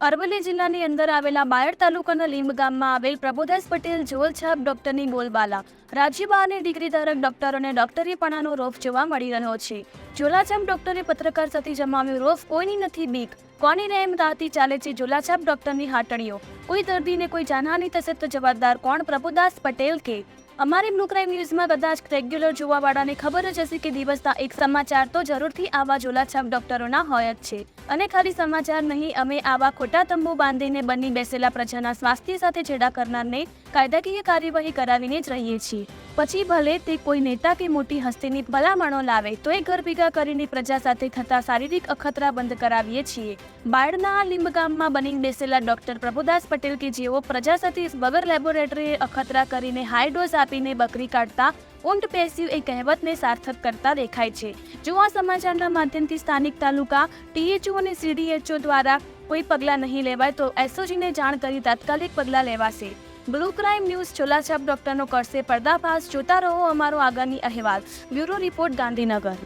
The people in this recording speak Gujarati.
અરવલ્લી જિલ્લાની અંદર આવેલા બાયડ તાલુકાના લીંબ ગામમાં આવેલ પ્રભુદાસ પટેલ જોલછાપ ડોક્ટરની બોલબાલા. રાજ્ય બહારની ડિગ્રી ધારક ડોક્ટરોને ડોક્ટરીપણાનો રોફ જોવા મળી રહ્યો છે. જોલાછાપ ડોક્ટરે પત્રકાર સાથે જમાવ્યું રોફ કોઈની નથી બીક. કોની એમ રાહતી ચાલે છે જોલાછાપ ડોક્ટરની હાટડીઓ કોઈ દર્દીને કોઈ જાનહાની થશે તો જવાબદાર કોણ પ્રભુદાસ પટેલ કે અમારી બ્લુ ન્યૂઝમાં કદાચ રેગ્યુલર જોવાવાળાને ખબર જ હશે કે દિવસના એક સમાચાર તો જરૂરથી આવા જોલાછાપ ડોક્ટરોના હોય જ છે. અને ખાલી સમાચાર નહીં, અમે આવા ખોટા તંબુ બાંધીને બની બેસેલા પ્રજાના સ્વાસ્થ્ય સાથે છેડા કરનારને કાયદાકીય કાર્યવાહી કરાવીને જ રહીએ છીએ. પછી ભલે તે કોઈ નેતા કે મોટી હસ્તીની ભલામણો લાવે તો એ ઘર ભેગા કરીને પ્રજા સાથે થતા શારીરિક અખતરા બંધ કરાવીએ છીએ. બાળના આ લીંબ બની બેસેલા ડોક્ટર પ્રભુદાસ પટેલ કે જેઓ પ્રજા સાથે વગર લેબોરેટરીએ અખતરા કરીને હાઈ ડોઝ આપીને બકરી કાઢતા ઊંટ પેસ્યું એ કહેવતને સાર્થક કરતા દેખાય છે. જો આ સમાચારના માધ્યમથી સ્થાનિક તાલુકા ટીએચઓ અને સીડીએચઓ દ્વારા કોઈ પગલાં નહીં લેવાય તો એસઓજીને જાણ કરી તાત્કાલિક પગલાં લેવાશે. બ્લુ ક્રાઇમ ન્યૂઝ છોલાછાપ ડોક્ટરનો કરશે પર્દાફાશ. જોતા રહો અમારો આગળની અહેવાલ. Bureau report Gandhinagar.